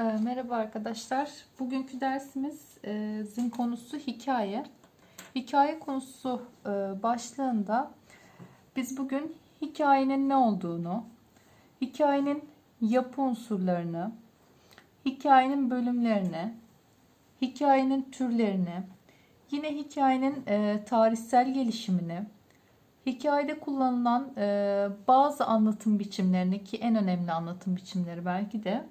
Ee, Merhaba arkadaşlar. Bugünkü dersimizin konusu hikaye. Hikaye konusu e, başlığında biz bugün hikayenin ne olduğunu, hikayenin yapı unsurlarını, hikayenin bölümlerini, hikayenin türlerini, yine hikayenin e, tarihsel gelişimini, hikayede kullanılan e, bazı anlatım biçimlerini ki en önemli anlatım biçimleri belki de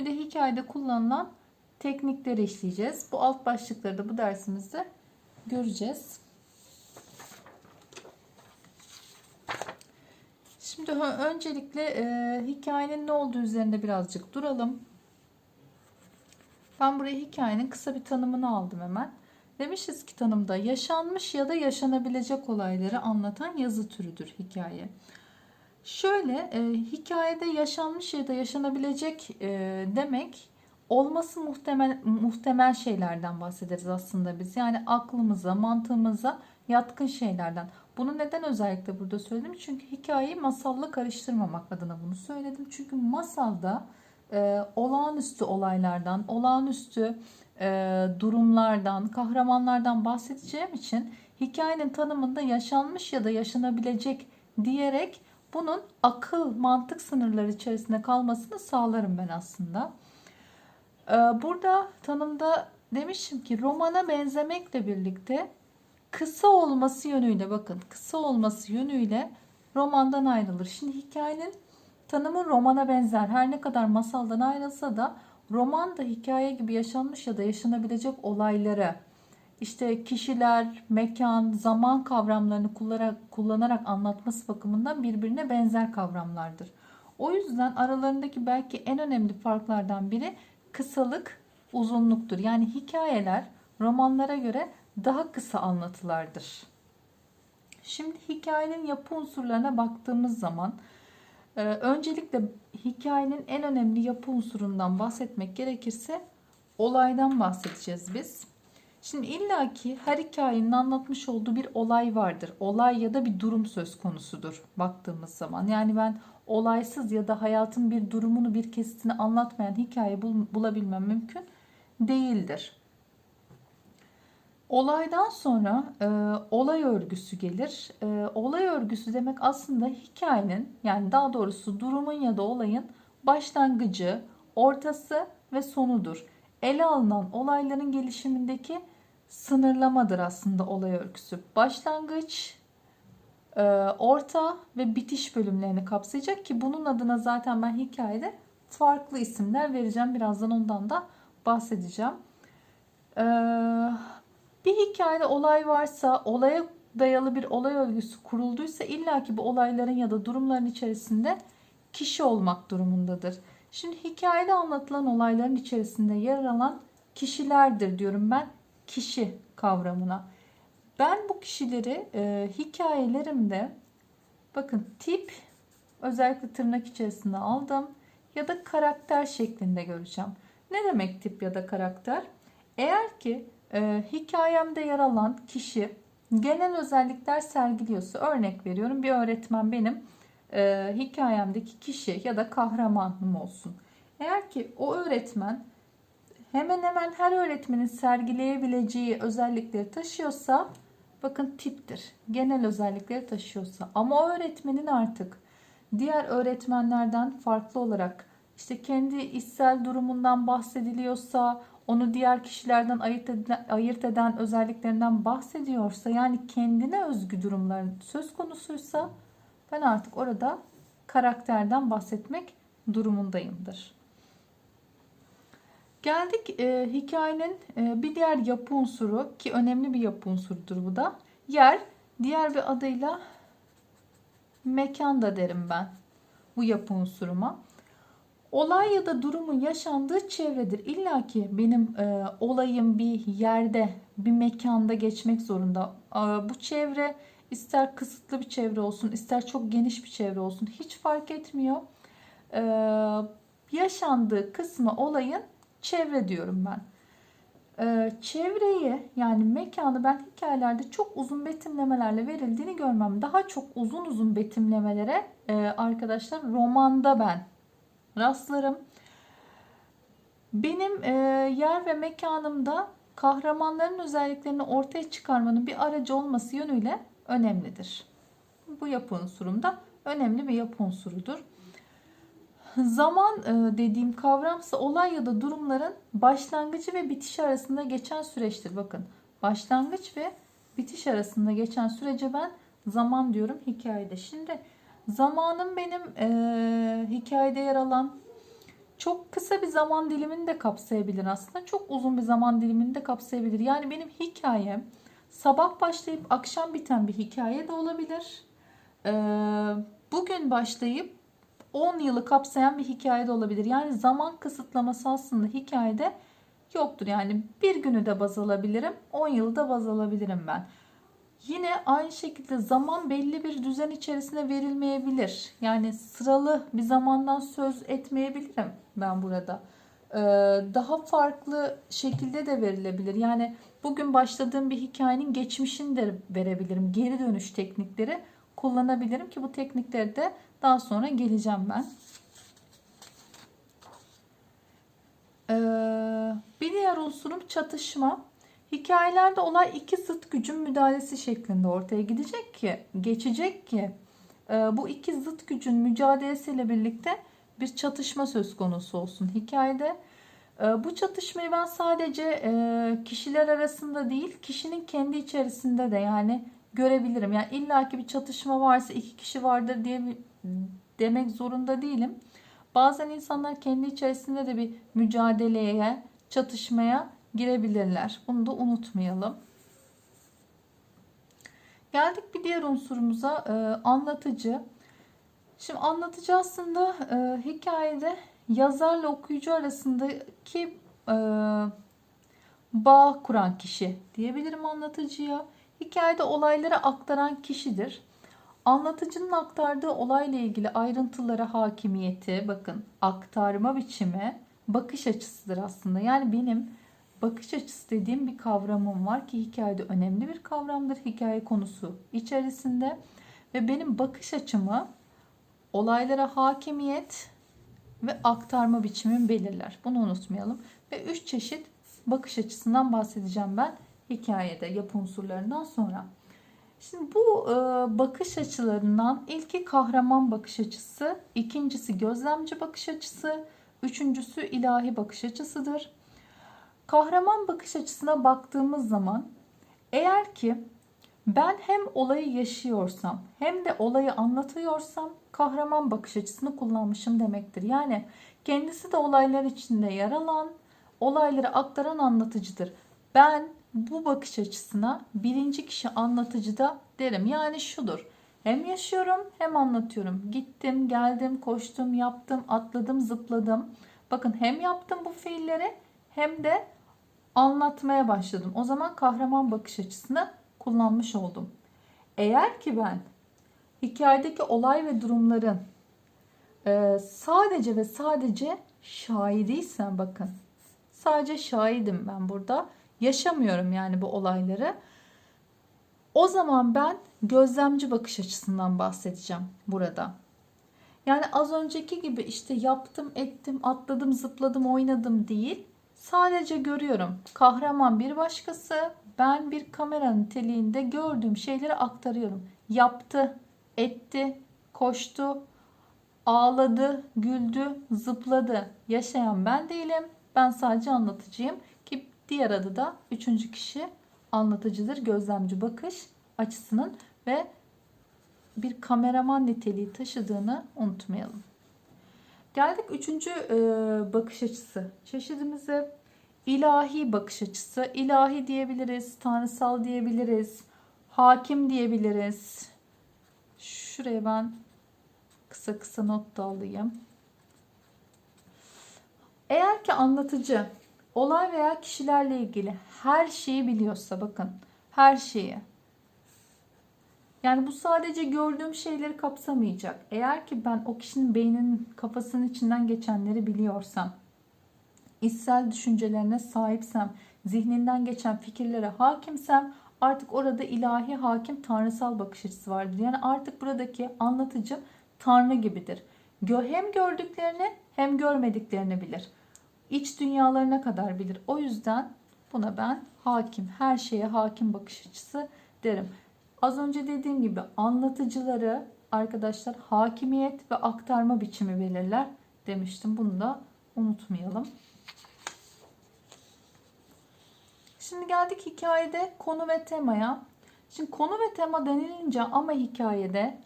bir de hikayede kullanılan teknikleri işleyeceğiz. Bu alt başlıkları da bu dersimizde göreceğiz. Şimdi öncelikle e, hikayenin ne olduğu üzerinde birazcık duralım. Ben buraya hikayenin kısa bir tanımını aldım hemen. Demişiz ki tanımda yaşanmış ya da yaşanabilecek olayları anlatan yazı türüdür hikaye. Şöyle e, hikayede yaşanmış ya da yaşanabilecek e, demek olması muhtemel muhtemel şeylerden bahsederiz aslında biz. Yani aklımıza, mantığımıza yatkın şeylerden. Bunu neden özellikle burada söyledim? Çünkü hikayeyi masalla karıştırmamak adına bunu söyledim. Çünkü masalda e, olağanüstü olaylardan, olağanüstü e, durumlardan, kahramanlardan bahsedeceğim için hikayenin tanımında yaşanmış ya da yaşanabilecek diyerek bunun akıl, mantık sınırları içerisinde kalmasını sağlarım ben aslında. Ee, Burada tanımda demişim ki romana benzemekle birlikte kısa olması yönüyle bakın kısa olması yönüyle romandan ayrılır. Şimdi hikayenin tanımı romana benzer. Her ne kadar masaldan ayrılsa da roman da hikaye gibi yaşanmış ya da yaşanabilecek olayları işte kişiler, mekan, zaman kavramlarını kullanarak, kullanarak anlatması bakımından birbirine benzer kavramlardır. O yüzden aralarındaki belki en önemli farklardan biri kısalık, uzunluktur. Yani hikayeler romanlara göre daha kısa anlatılardır. Şimdi hikayenin yapı unsurlarına baktığımız zaman e, öncelikle hikayenin en önemli yapı unsurundan bahsetmek gerekirse olaydan bahsedeceğiz biz. Şimdi illaki her hikayenin anlatmış olduğu bir olay vardır. Olay ya da bir durum söz konusudur baktığımız zaman. Yani ben olaysız ya da hayatın bir durumunu bir kesitini anlatmayan hikaye bul- bulabilmem mümkün değildir. Olaydan sonra e, olay örgüsü gelir. E, olay örgüsü demek aslında hikayenin yani daha doğrusu durumun ya da olayın başlangıcı, ortası ve sonudur. Ele alınan olayların gelişimindeki sınırlamadır aslında olay örgüsü. Başlangıç, e, orta ve bitiş bölümlerini kapsayacak ki bunun adına zaten ben hikayede farklı isimler vereceğim. Birazdan ondan da bahsedeceğim. Ee, bir hikayede olay varsa, olaya dayalı bir olay örgüsü kurulduysa illaki bu olayların ya da durumların içerisinde kişi olmak durumundadır. Şimdi hikayede anlatılan olayların içerisinde yer alan kişilerdir diyorum ben kişi kavramına. Ben bu kişileri e, hikayelerimde bakın tip özellikle tırnak içerisinde aldım ya da karakter şeklinde göreceğim. Ne demek tip ya da karakter? Eğer ki e, hikayemde yer alan kişi genel özellikler sergiliyorsa örnek veriyorum bir öğretmen benim e, hikayemdeki kişi ya da kahramanım olsun. Eğer ki o öğretmen hemen hemen her öğretmenin sergileyebileceği özellikleri taşıyorsa bakın tiptir. Genel özellikleri taşıyorsa ama o öğretmenin artık diğer öğretmenlerden farklı olarak işte kendi içsel durumundan bahsediliyorsa, onu diğer kişilerden ayırt eden, ayırt eden özelliklerinden bahsediyorsa yani kendine özgü durumların söz konusuysa ben artık orada karakterden bahsetmek durumundayımdır. Geldik e, hikayenin e, bir diğer yapı unsuru ki önemli bir yapı unsurudur bu da. Yer, diğer bir adıyla mekan da derim ben bu yapı unsuruma. Olay ya da durumun yaşandığı çevredir. İlla ki benim e, olayım bir yerde, bir mekanda geçmek zorunda. E, bu çevre ister kısıtlı bir çevre olsun, ister çok geniş bir çevre olsun hiç fark etmiyor. E, yaşandığı kısmı olayın çevre diyorum ben. Ee, çevreyi yani mekanı ben hikayelerde çok uzun betimlemelerle verildiğini görmem. Daha çok uzun uzun betimlemelere e, arkadaşlar romanda ben rastlarım. benim e, yer ve mekanımda kahramanların özelliklerini ortaya çıkarmanın bir aracı olması yönüyle önemlidir. Bu yapı unsurumda önemli bir yapı unsurudur. Zaman e, dediğim kavramsa olay ya da durumların başlangıcı ve bitişi arasında geçen süreçtir. Bakın başlangıç ve bitiş arasında geçen sürece ben zaman diyorum hikayede. Şimdi zamanım benim e, hikayede yer alan çok kısa bir zaman dilimini de kapsayabilir aslında. Çok uzun bir zaman dilimini de kapsayabilir. Yani benim hikayem sabah başlayıp akşam biten bir hikaye de olabilir. Ee, bugün başlayıp 10 yılı kapsayan bir hikaye de olabilir. Yani zaman kısıtlaması aslında hikayede yoktur. Yani bir günü de baz alabilirim, 10 yılı da baz alabilirim ben. Yine aynı şekilde zaman belli bir düzen içerisinde verilmeyebilir. Yani sıralı bir zamandan söz etmeyebilirim ben burada. Ee, daha farklı şekilde de verilebilir. Yani bugün başladığım bir hikayenin geçmişini de verebilirim. Geri dönüş teknikleri kullanabilirim ki bu teknikleri de daha sonra geleceğim ben. Ee, bir diğer unsurum çatışma. Hikayelerde olay iki zıt gücün müdahalesi şeklinde ortaya gidecek ki, geçecek ki e, bu iki zıt gücün mücadelesiyle birlikte bir çatışma söz konusu olsun hikayede. E, bu çatışmayı ben sadece e, kişiler arasında değil, kişinin kendi içerisinde de yani görebilirim. Yani illaki bir çatışma varsa iki kişi vardır diye demek zorunda değilim. Bazen insanlar kendi içerisinde de bir mücadeleye, çatışmaya girebilirler. Bunu da unutmayalım. Geldik bir diğer unsurumuza e, anlatıcı. Şimdi anlatıcı aslında e, hikayede yazarla okuyucu arasındaki e, bağ kuran kişi diyebilirim anlatıcıya. Hikayede olayları aktaran kişidir. Anlatıcının aktardığı olayla ilgili ayrıntılara hakimiyeti, bakın aktarma biçimi, bakış açısıdır aslında. Yani benim bakış açısı dediğim bir kavramım var ki hikayede önemli bir kavramdır. Hikaye konusu içerisinde ve benim bakış açımı olaylara hakimiyet ve aktarma biçimim belirler. Bunu unutmayalım. Ve üç çeşit bakış açısından bahsedeceğim ben hikayede yapı unsurlarından sonra. Şimdi bu e, bakış açılarından ilki kahraman bakış açısı, ikincisi gözlemci bakış açısı, üçüncüsü ilahi bakış açısıdır. Kahraman bakış açısına baktığımız zaman eğer ki ben hem olayı yaşıyorsam hem de olayı anlatıyorsam kahraman bakış açısını kullanmışım demektir. Yani kendisi de olaylar içinde yer alan, olayları aktaran anlatıcıdır. Ben bu bakış açısına birinci kişi anlatıcı da derim. Yani şudur. Hem yaşıyorum hem anlatıyorum. Gittim, geldim, koştum, yaptım, atladım, zıpladım. Bakın hem yaptım bu fiilleri hem de anlatmaya başladım. O zaman kahraman bakış açısını kullanmış oldum. Eğer ki ben hikayedeki olay ve durumların e, sadece ve sadece şahidiysem bakın sadece şahidim ben burada yaşamıyorum yani bu olayları. O zaman ben gözlemci bakış açısından bahsedeceğim burada. Yani az önceki gibi işte yaptım, ettim, atladım, zıpladım, oynadım değil. Sadece görüyorum. Kahraman bir başkası. Ben bir kamera niteliğinde gördüğüm şeyleri aktarıyorum. Yaptı, etti, koştu, ağladı, güldü, zıpladı. Yaşayan ben değilim. Ben sadece anlatıcıyım. Ki diğer adı da üçüncü kişi anlatıcıdır. Gözlemci bakış açısının ve bir kameraman niteliği taşıdığını unutmayalım. Geldik üçüncü e, bakış açısı çeşidimize. ilahi bakış açısı. İlahi diyebiliriz, tanrısal diyebiliriz, hakim diyebiliriz. Şuraya ben kısa kısa not da alayım. Eğer ki anlatıcı olay veya kişilerle ilgili her şeyi biliyorsa bakın her şeyi yani bu sadece gördüğüm şeyleri kapsamayacak. Eğer ki ben o kişinin beyninin kafasının içinden geçenleri biliyorsam, içsel düşüncelerine sahipsem, zihninden geçen fikirlere hakimsem artık orada ilahi hakim tanrısal bakış açısı vardır. Yani artık buradaki anlatıcı tanrı gibidir. Hem gördüklerini hem görmediklerini bilir. iç dünyalarına kadar bilir. O yüzden buna ben hakim, her şeye hakim bakış açısı derim. Az önce dediğim gibi anlatıcıları arkadaşlar hakimiyet ve aktarma biçimi belirler demiştim. Bunu da unutmayalım. Şimdi geldik hikayede konu ve temaya. Şimdi konu ve tema denilince ama hikayede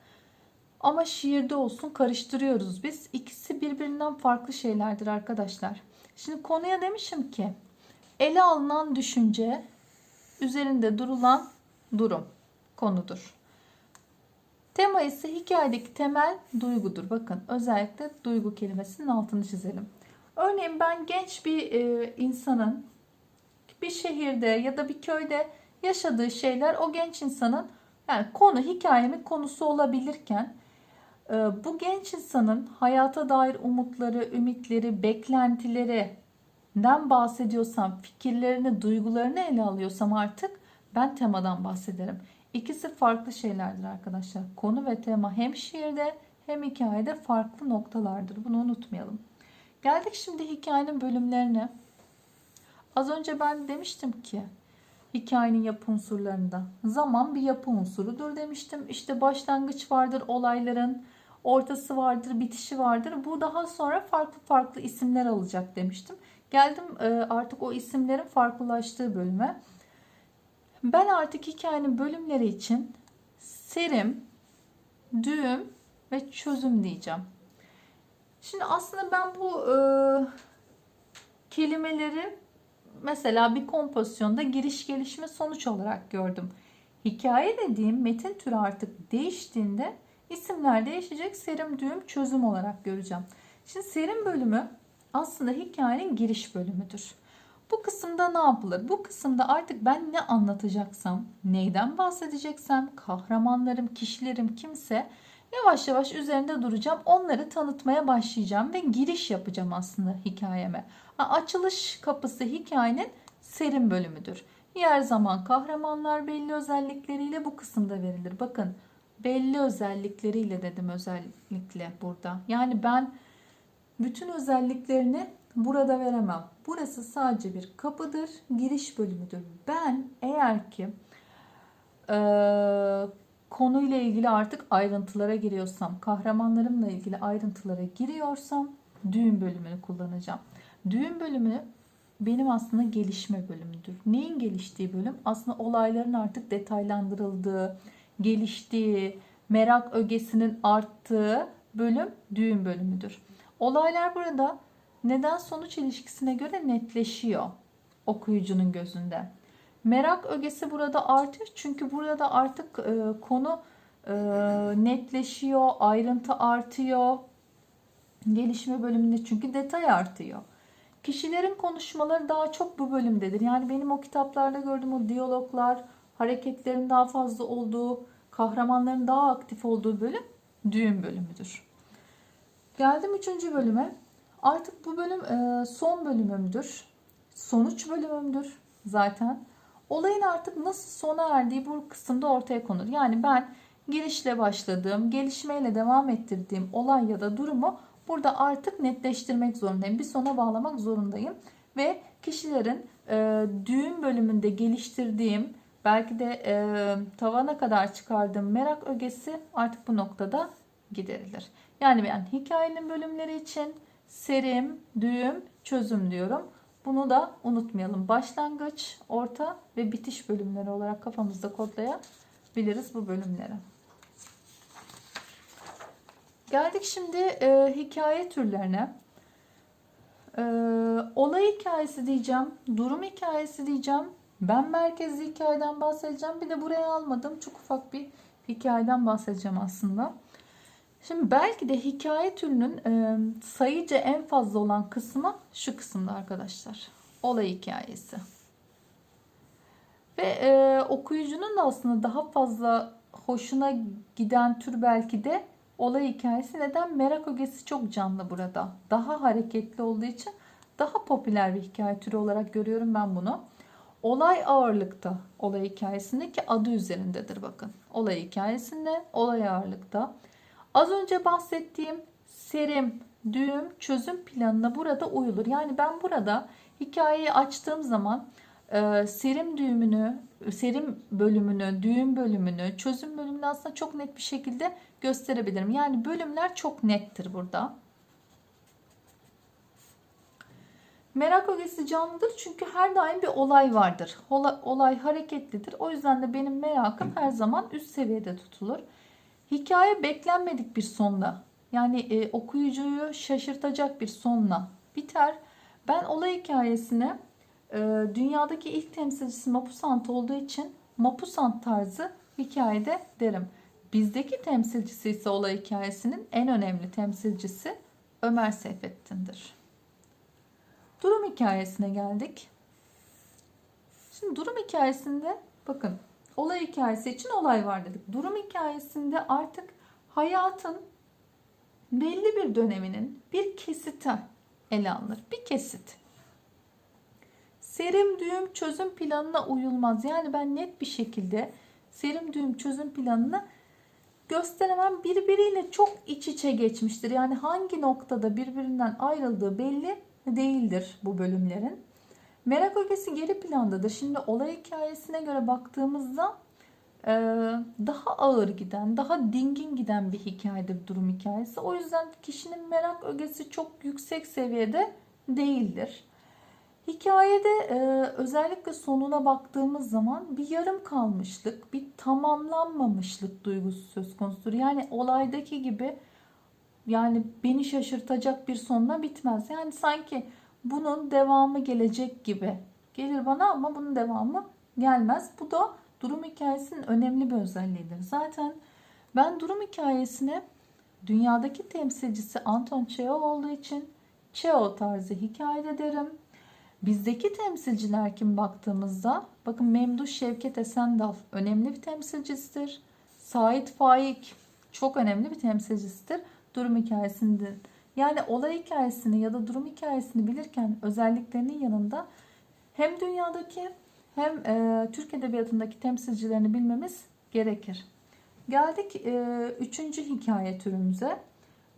ama şiirde olsun karıştırıyoruz biz. İkisi birbirinden farklı şeylerdir arkadaşlar. Şimdi konuya demişim ki ele alınan düşünce üzerinde durulan durum konudur. Tema ise hikayedeki temel duygudur. Bakın özellikle duygu kelimesinin altını çizelim. Örneğin ben genç bir e, insanın bir şehirde ya da bir köyde yaşadığı şeyler o genç insanın yani konu hikayemin konusu olabilirken e, bu genç insanın hayata dair umutları, ümitleri, beklentilerinden bahsediyorsam, fikirlerini, duygularını ele alıyorsam artık ben temadan bahsederim. İkisi farklı şeylerdir arkadaşlar. Konu ve tema hem şiirde hem hikayede farklı noktalardır. Bunu unutmayalım. Geldik şimdi hikayenin bölümlerine. Az önce ben demiştim ki hikayenin yapı unsurlarında zaman bir yapı unsurudur demiştim. İşte başlangıç vardır olayların, ortası vardır, bitişi vardır. Bu daha sonra farklı farklı isimler alacak demiştim. Geldim e, artık o isimlerin farklılaştığı bölüme. Ben artık hikayenin bölümleri için serim, düğüm ve çözüm diyeceğim. Şimdi aslında ben bu e, kelimeleri mesela bir kompozisyonda giriş gelişme sonuç olarak gördüm. Hikaye dediğim metin türü artık değiştiğinde isimler değişecek. Serim, düğüm, çözüm olarak göreceğim. Şimdi serim bölümü aslında hikayenin giriş bölümüdür. Bu kısımda ne yapılır? Bu kısımda artık ben ne anlatacaksam, neyden bahsedeceksem, kahramanlarım, kişilerim kimse yavaş yavaş üzerinde duracağım. Onları tanıtmaya başlayacağım ve giriş yapacağım aslında hikayeme. Açılış kapısı hikayenin serim bölümüdür. Yer zaman kahramanlar belli özellikleriyle bu kısımda verilir. Bakın belli özellikleriyle dedim özellikle burada. Yani ben bütün özelliklerini burada veremem. Burası sadece bir kapıdır, giriş bölümüdür. Ben eğer ki e, konuyla ilgili artık ayrıntılara giriyorsam, kahramanlarımla ilgili ayrıntılara giriyorsam düğün bölümünü kullanacağım. Düğün bölümü benim aslında gelişme bölümüdür. Neyin geliştiği bölüm? Aslında olayların artık detaylandırıldığı, geliştiği, merak ögesinin arttığı bölüm düğün bölümüdür. Olaylar burada neden sonuç ilişkisine göre netleşiyor okuyucunun gözünde. Merak ögesi burada artıyor çünkü burada artık e, konu e, netleşiyor, ayrıntı artıyor. Gelişme bölümünde çünkü detay artıyor. Kişilerin konuşmaları daha çok bu bölümdedir. Yani benim o kitaplarda gördüğüm o diyaloglar, hareketlerin daha fazla olduğu, kahramanların daha aktif olduğu bölüm düğün bölümüdür. Geldim üçüncü bölüme. Artık bu bölüm e, son bölümümdür. Sonuç bölümümdür zaten. Olayın artık nasıl sona erdiği bu kısımda ortaya konur. Yani ben girişle başladığım, gelişmeyle devam ettirdiğim olay ya da durumu burada artık netleştirmek zorundayım. Bir sona bağlamak zorundayım. Ve kişilerin e, düğün bölümünde geliştirdiğim, belki de e, tavana kadar çıkardığım merak ögesi artık bu noktada giderilir. Yani ben hikayenin bölümleri için serim, düğüm, çözüm diyorum. Bunu da unutmayalım. Başlangıç, orta ve bitiş bölümleri olarak kafamızda kodlayabiliriz bu bölümleri. Geldik şimdi e, hikaye türlerine. E, olay hikayesi diyeceğim, durum hikayesi diyeceğim. Ben merkezli hikayeden bahsedeceğim. Bir de buraya almadım. Çok ufak bir hikayeden bahsedeceğim aslında. Şimdi belki de hikaye türünün e, sayıca en fazla olan kısmı şu kısımda arkadaşlar. Olay hikayesi. Ve e, okuyucunun da aslında daha fazla hoşuna giden tür belki de olay hikayesi. Neden? Merak ögesi çok canlı burada. Daha hareketli olduğu için daha popüler bir hikaye türü olarak görüyorum ben bunu. Olay ağırlıkta olay hikayesinde ki adı üzerindedir bakın. Olay hikayesinde olay ağırlıkta. Az önce bahsettiğim serim, düğüm, çözüm planına burada uyulur. Yani ben burada hikayeyi açtığım zaman e, serim düğümünü, serim bölümünü, düğüm bölümünü, çözüm bölümünü aslında çok net bir şekilde gösterebilirim. Yani bölümler çok nettir burada. Merak ögesi canlıdır çünkü her daim bir olay vardır. Olay, olay hareketlidir. O yüzden de benim merakım her zaman üst seviyede tutulur. Hikaye beklenmedik bir sonla yani e, okuyucuyu şaşırtacak bir sonla biter. Ben olay hikayesine e, dünyadaki ilk temsilcisi Mapusant olduğu için Mapusant tarzı hikayede derim. Bizdeki temsilcisi ise olay hikayesinin en önemli temsilcisi Ömer Seyfettin'dir. Durum hikayesine geldik. Şimdi durum hikayesinde bakın olay hikayesi için olay var dedik. Durum hikayesinde artık hayatın belli bir döneminin bir kesiti ele alınır. Bir kesit. Serim düğüm çözüm planına uyulmaz. Yani ben net bir şekilde serim düğüm çözüm planını gösteremem. Birbiriyle çok iç içe geçmiştir. Yani hangi noktada birbirinden ayrıldığı belli değildir bu bölümlerin. Merak ögesi geri plandadır. Şimdi olay hikayesine göre baktığımızda e, daha ağır giden, daha dingin giden bir hikayedir durum hikayesi. O yüzden kişinin merak ögesi çok yüksek seviyede değildir. Hikayede e, özellikle sonuna baktığımız zaman bir yarım kalmışlık, bir tamamlanmamışlık duygusu söz konusudur. Yani olaydaki gibi yani beni şaşırtacak bir sonla bitmez. Yani sanki bunun devamı gelecek gibi gelir bana ama bunun devamı gelmez. Bu da durum hikayesinin önemli bir özelliğidir. Zaten ben durum hikayesine dünyadaki temsilcisi Anton Çehov olduğu için Çehov tarzı hikaye derim. Bizdeki temsilciler kim baktığımızda bakın Memduh Şevket Esendal önemli bir temsilcisidir. Sait Faik çok önemli bir temsilcisidir durum hikayesinde. Yani olay hikayesini ya da durum hikayesini bilirken özelliklerinin yanında hem dünyadaki hem e, Türk Edebiyatı'ndaki temsilcilerini bilmemiz gerekir. Geldik e, üçüncü hikaye türümüze.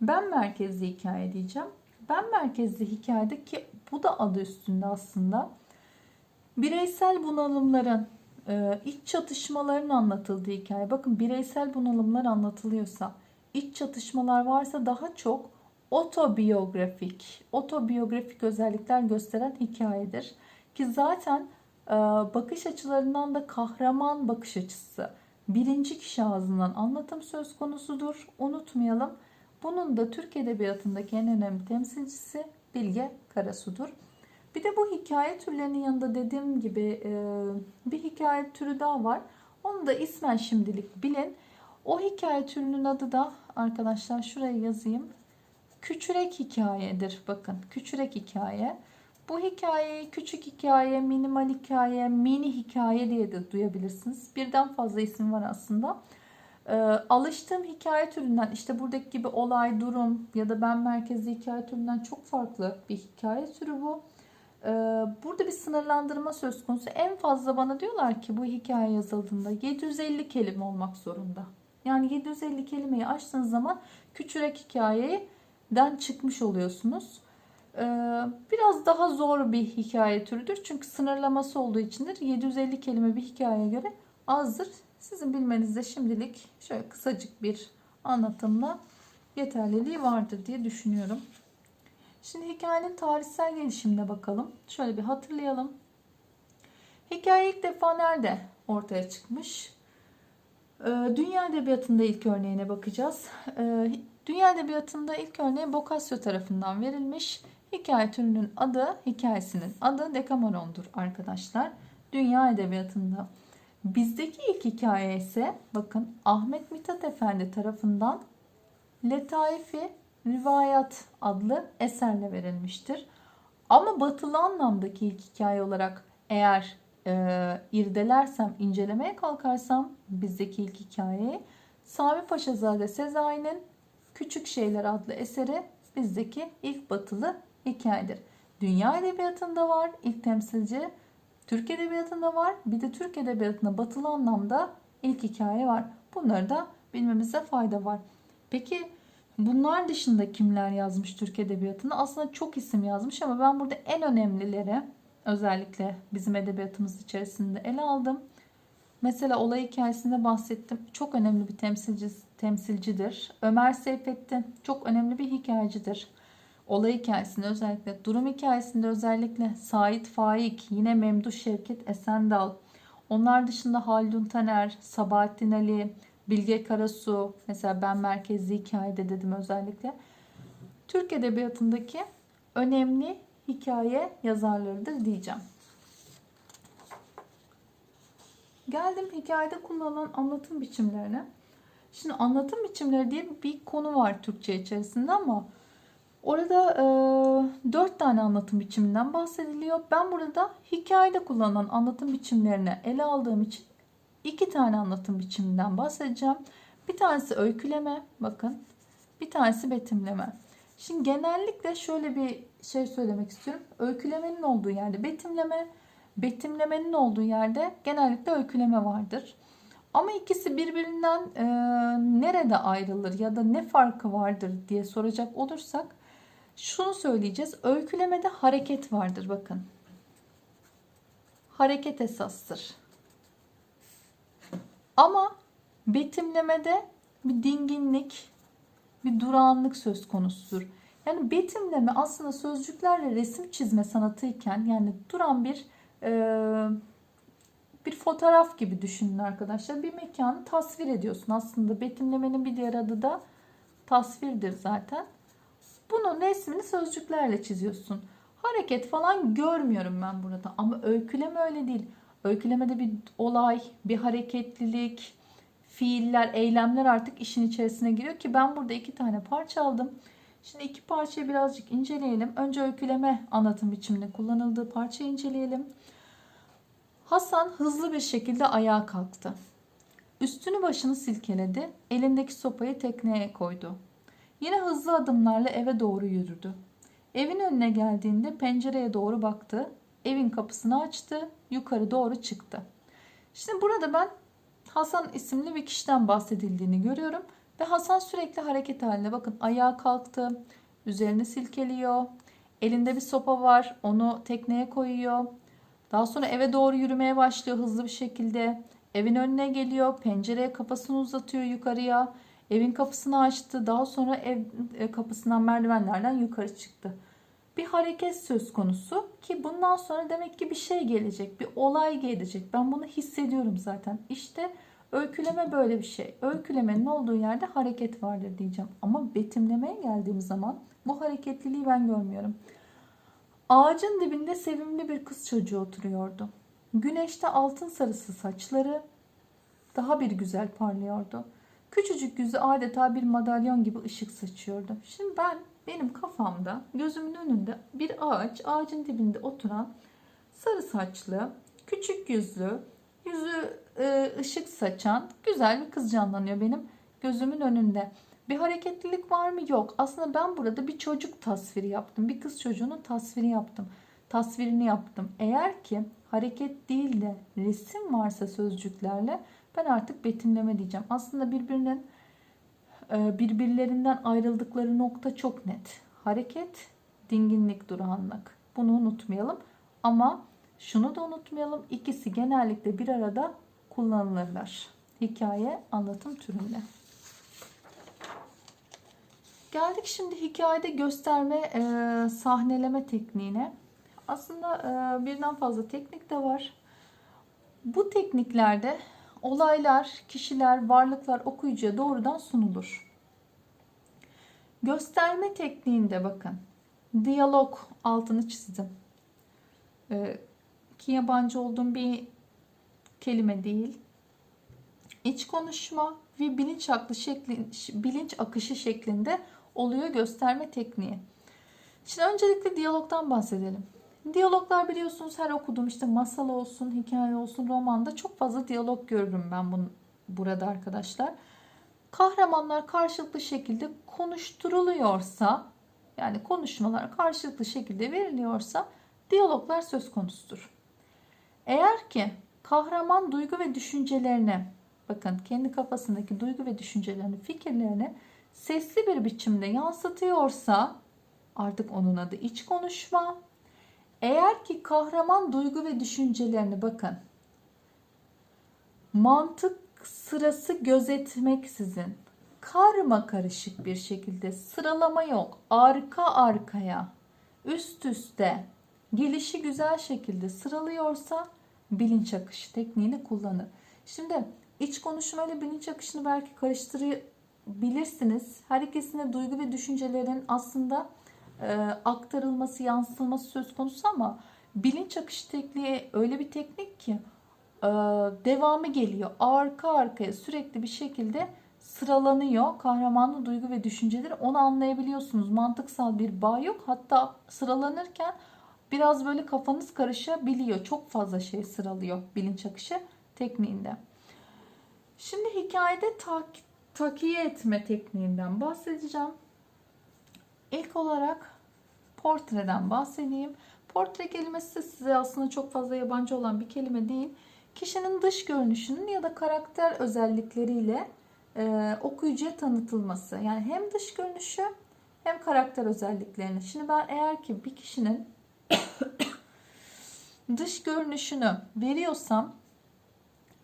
Ben merkezli hikaye diyeceğim. Ben merkezli hikayede ki bu da adı üstünde aslında bireysel bunalımların, e, iç çatışmaların anlatıldığı hikaye. Bakın bireysel bunalımlar anlatılıyorsa, iç çatışmalar varsa daha çok otobiyografik, otobiyografik özellikler gösteren hikayedir. Ki zaten e, bakış açılarından da kahraman bakış açısı birinci kişi ağzından anlatım söz konusudur. Unutmayalım. Bunun da Türk Edebiyatı'ndaki en önemli temsilcisi Bilge Karasu'dur. Bir de bu hikaye türlerinin yanında dediğim gibi e, bir hikaye türü daha var. Onu da ismen şimdilik bilin. O hikaye türünün adı da arkadaşlar şuraya yazayım. Küçürek hikayedir. Bakın küçürek hikaye. Bu hikayeyi küçük hikaye, minimal hikaye, mini hikaye diye de duyabilirsiniz. Birden fazla isim var aslında. Ee, alıştığım hikaye türünden işte buradaki gibi olay, durum ya da ben merkezli hikaye türünden çok farklı bir hikaye türü bu. Ee, burada bir sınırlandırma söz konusu. En fazla bana diyorlar ki bu hikaye yazıldığında 750 kelime olmak zorunda. Yani 750 kelimeyi açtığınız zaman küçürek hikayeden çıkmış oluyorsunuz. Ee, biraz daha zor bir hikaye türüdür. Çünkü sınırlaması olduğu içindir. 750 kelime bir hikayeye göre azdır. Sizin bilmenizde şimdilik şöyle kısacık bir anlatımla yeterliliği vardır diye düşünüyorum. Şimdi hikayenin tarihsel gelişimine bakalım. Şöyle bir hatırlayalım. Hikaye ilk defa nerede ortaya çıkmış? Ee, dünya Edebiyatı'nda ilk örneğine bakacağız. Dünya Edebiyatı'nda ilk örneği Boccaccio tarafından verilmiş. Hikaye türünün adı, hikayesinin adı Dekameron'dur arkadaşlar. Dünya Edebiyatı'nda. Bizdeki ilk hikaye ise bakın Ahmet Mithat Efendi tarafından Letaifi Rivayat adlı eserle verilmiştir. Ama batılı anlamdaki ilk hikaye olarak eğer e, irdelersem, incelemeye kalkarsam bizdeki ilk hikayeyi Sami Paşazade Sezai'nin Küçük Şeyler adlı eseri bizdeki ilk batılı hikayedir. Dünya edebiyatında var ilk temsilci, Türk edebiyatında var, bir de Türk edebiyatında batılı anlamda ilk hikaye var. Bunları da bilmemize fayda var. Peki bunlar dışında kimler yazmış Türk Edebiyatı'nda? Aslında çok isim yazmış ama ben burada en önemlileri özellikle bizim edebiyatımız içerisinde ele aldım. Mesela olay hikayesinde bahsettim. Çok önemli bir temsilci, temsilcidir. Ömer Seyfettin çok önemli bir hikayecidir. Olay hikayesinde özellikle, durum hikayesinde özellikle Sait Faik, yine Memduh Şevket Esendal, onlar dışında Haldun Taner, Sabahattin Ali, Bilge Karasu, mesela ben merkezli hikayede dedim özellikle. Türk Edebiyatı'ndaki önemli hikaye yazarlarıdır diyeceğim. Geldim hikayede kullanılan anlatım biçimlerine. Şimdi anlatım biçimleri diye bir konu var Türkçe içerisinde ama orada e, dört tane anlatım biçiminden bahsediliyor. Ben burada hikayede kullanılan anlatım biçimlerini ele aldığım için iki tane anlatım biçiminden bahsedeceğim. Bir tanesi öyküleme, bakın. Bir tanesi betimleme. Şimdi genellikle şöyle bir şey söylemek istiyorum. Öykülemenin olduğu yerde betimleme, betimlemenin olduğu yerde genellikle öyküleme vardır. Ama ikisi birbirinden e, nerede ayrılır ya da ne farkı vardır diye soracak olursak şunu söyleyeceğiz. Öykülemede hareket vardır bakın. Hareket esastır. Ama betimlemede bir dinginlik, bir durağanlık söz konusudur. Yani betimleme aslında sözcüklerle resim çizme sanatı iken yani duran bir e, bir fotoğraf gibi düşünün arkadaşlar. Bir mekanı tasvir ediyorsun. Aslında betimlemenin bir diğer adı da tasvirdir zaten. Bunun resmini sözcüklerle çiziyorsun. Hareket falan görmüyorum ben burada. Ama öyküleme öyle değil. Öykülemede bir olay, bir hareketlilik, fiiller, eylemler artık işin içerisine giriyor ki ben burada iki tane parça aldım. Şimdi iki parçayı birazcık inceleyelim. Önce öyküleme anlatım biçiminde kullanıldığı parçayı inceleyelim. Hasan hızlı bir şekilde ayağa kalktı. Üstünü başını silkeledi. Elindeki sopayı tekneye koydu. Yine hızlı adımlarla eve doğru yürüdü. Evin önüne geldiğinde pencereye doğru baktı. Evin kapısını açtı. Yukarı doğru çıktı. Şimdi burada ben Hasan isimli bir kişiden bahsedildiğini görüyorum. Ve Hasan sürekli hareket halinde. Bakın ayağa kalktı. Üzerini silkeliyor. Elinde bir sopa var. Onu tekneye koyuyor. Daha sonra eve doğru yürümeye başlıyor hızlı bir şekilde. Evin önüne geliyor. Pencereye kafasını uzatıyor yukarıya. Evin kapısını açtı. Daha sonra ev e, kapısından merdivenlerden yukarı çıktı. Bir hareket söz konusu ki bundan sonra demek ki bir şey gelecek, bir olay gelecek. Ben bunu hissediyorum zaten. İşte öyküleme böyle bir şey. Öykülemenin olduğu yerde hareket vardır diyeceğim. Ama betimlemeye geldiğim zaman bu hareketliliği ben görmüyorum. Ağacın dibinde sevimli bir kız çocuğu oturuyordu. Güneşte altın sarısı saçları daha bir güzel parlıyordu. Küçücük yüzü adeta bir madalyon gibi ışık saçıyordu. Şimdi ben benim kafamda gözümün önünde bir ağaç, ağacın dibinde oturan sarı saçlı, küçük yüzlü, yüzü e, ışık saçan güzel bir kız canlanıyor benim gözümün önünde. Bir hareketlilik var mı? Yok. Aslında ben burada bir çocuk tasviri yaptım. Bir kız çocuğunun tasviri yaptım. Tasvirini yaptım. Eğer ki hareket değil de resim varsa sözcüklerle ben artık betimleme diyeceğim. Aslında birbirinin e, birbirlerinden ayrıldıkları nokta çok net. Hareket, dinginlik, durağanlık. Bunu unutmayalım. Ama şunu da unutmayalım. İkisi genellikle bir arada kullanılırlar. Hikaye anlatım türünde. Geldik şimdi hikayede gösterme, e, sahneleme tekniğine. Aslında e, birden fazla teknik de var. Bu tekniklerde olaylar, kişiler, varlıklar okuyucuya doğrudan sunulur. Gösterme tekniğinde bakın. Diyalog altını çizdim. E, ki yabancı olduğum bir kelime değil. İç konuşma ve bilinç aklı şekli, bilinç akışı şeklinde oluyor gösterme tekniği. Şimdi öncelikle diyalogdan bahsedelim. Diyaloglar biliyorsunuz her okuduğum işte masal olsun, hikaye olsun, romanda çok fazla diyalog görürüm ben bunu, burada arkadaşlar. Kahramanlar karşılıklı şekilde konuşturuluyorsa, yani konuşmalar karşılıklı şekilde veriliyorsa diyaloglar söz konusudur. Eğer ki kahraman duygu ve düşüncelerini, bakın kendi kafasındaki duygu ve düşüncelerini, fikirlerini sesli bir biçimde yansıtıyorsa artık onun adı iç konuşma. Eğer ki kahraman duygu ve düşüncelerini bakın mantık sırası gözetmeksizin karma karışık bir şekilde sıralama yok. Arka arkaya, üst üste, gelişi güzel şekilde sıralıyorsa bilinç akışı tekniğini kullanır. Şimdi iç konuşma ile bilinç akışını belki karıştırabilirsiniz. Her ikisine duygu ve düşüncelerin aslında e, aktarılması, yansıtılması söz konusu ama bilinç akışı tekniği öyle bir teknik ki e, devamı geliyor. Arka arkaya sürekli bir şekilde sıralanıyor. Kahramanlı duygu ve düşünceleri onu anlayabiliyorsunuz. Mantıksal bir bağ yok. Hatta sıralanırken biraz böyle kafanız karışabiliyor. Çok fazla şey sıralıyor bilinç akışı tekniğinde. Şimdi hikayede tak, takiye etme tekniğinden bahsedeceğim. İlk olarak portreden bahsedeyim. Portre kelimesi size aslında çok fazla yabancı olan bir kelime değil. Kişinin dış görünüşünün ya da karakter özellikleriyle e, okuyucuya tanıtılması. Yani hem dış görünüşü hem karakter özelliklerini. Şimdi ben eğer ki bir kişinin dış görünüşünü veriyorsam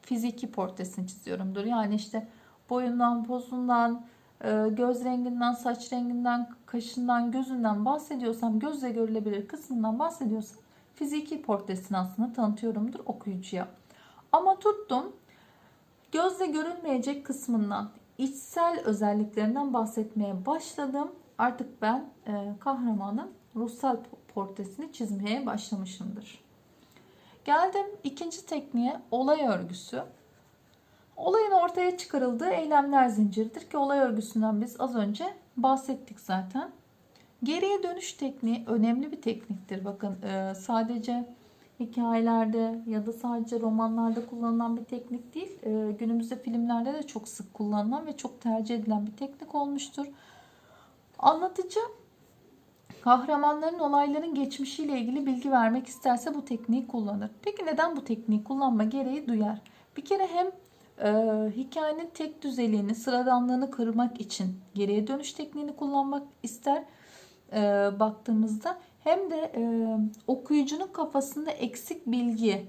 fiziki portresini çiziyorumdur. Yani işte boyundan, pozundan, e, göz renginden, saç renginden, kaşından, gözünden bahsediyorsam, gözle görülebilir kısmından bahsediyorsam fiziki portresini aslında tanıtıyorumdur okuyucuya. Ama tuttum gözle görünmeyecek kısmından, içsel özelliklerinden bahsetmeye başladım. Artık ben e, kahramanın ruhsal portresini çizmeye başlamışımdır. Geldim ikinci tekniğe olay örgüsü. Olayın ortaya çıkarıldığı eylemler zinciridir ki olay örgüsünden biz az önce bahsettik zaten. Geriye dönüş tekniği önemli bir tekniktir. Bakın e, sadece hikayelerde ya da sadece romanlarda kullanılan bir teknik değil. E, günümüzde filmlerde de çok sık kullanılan ve çok tercih edilen bir teknik olmuştur. Anlatıcı kahramanların olayların geçmişiyle ilgili bilgi vermek isterse bu tekniği kullanır. Peki neden bu tekniği kullanma gereği duyar? Bir kere hem e, hikayenin tek düzeliğini, sıradanlığını kırmak için geriye dönüş tekniğini kullanmak ister e, baktığımızda hem de e, okuyucunun kafasında eksik bilgi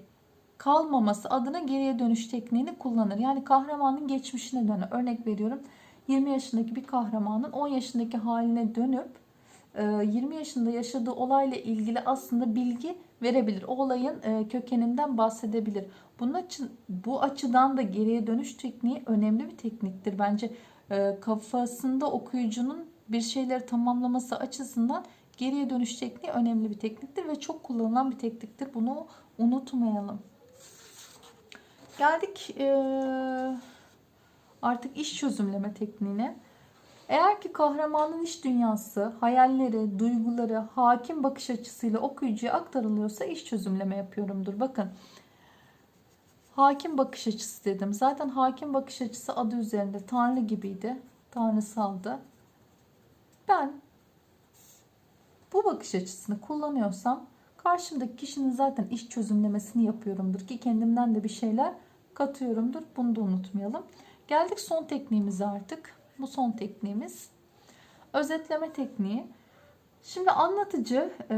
kalmaması adına geriye dönüş tekniğini kullanır. Yani kahramanın geçmişine döner. Örnek veriyorum 20 yaşındaki bir kahramanın 10 yaşındaki haline dönüp 20 yaşında yaşadığı olayla ilgili aslında bilgi verebilir. O olayın kökeninden bahsedebilir. Bunun için bu açıdan da geriye dönüş tekniği önemli bir tekniktir. Bence kafasında okuyucunun bir şeyleri tamamlaması açısından geriye dönüş tekniği önemli bir tekniktir ve çok kullanılan bir tekniktir. Bunu unutmayalım. Geldik artık iş çözümleme tekniğine. Eğer ki kahramanın iş dünyası, hayalleri, duyguları hakim bakış açısıyla okuyucuya aktarılıyorsa iş çözümleme yapıyorumdur. Bakın hakim bakış açısı dedim. Zaten hakim bakış açısı adı üzerinde tanrı gibiydi. Tanrısaldı. Ben bu bakış açısını kullanıyorsam karşımdaki kişinin zaten iş çözümlemesini yapıyorumdur ki kendimden de bir şeyler katıyorumdur. Bunu da unutmayalım. Geldik son tekniğimize artık. Bu son tekniğimiz. Özetleme tekniği. Şimdi anlatıcı, e,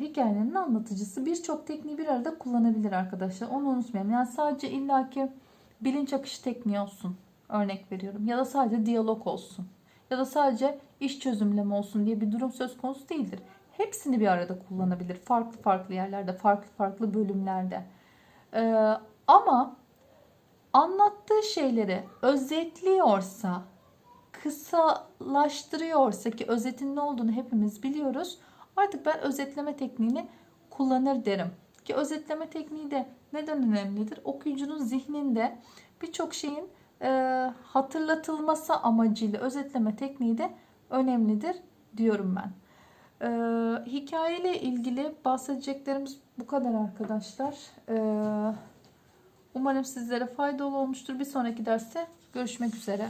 hikayenin anlatıcısı birçok tekniği bir arada kullanabilir arkadaşlar. Onu unutmayalım. Yani sadece illaki bilinç akışı tekniği olsun. Örnek veriyorum. Ya da sadece diyalog olsun. Ya da sadece iş çözümleme olsun diye bir durum söz konusu değildir. Hepsini bir arada kullanabilir. Farklı farklı yerlerde, farklı farklı bölümlerde. E, ama anlattığı şeyleri özetliyorsa, kısalaştırıyorsa ki özetin ne olduğunu hepimiz biliyoruz. Artık ben özetleme tekniğini kullanır derim. Ki özetleme tekniği de neden önemlidir? Okuyucunun zihninde birçok şeyin e, hatırlatılması amacıyla özetleme tekniği de önemlidir diyorum ben. E, hikayeyle ilgili bahsedeceklerimiz bu kadar arkadaşlar. E, umarım sizlere faydalı olmuştur. Bir sonraki derste görüşmek üzere.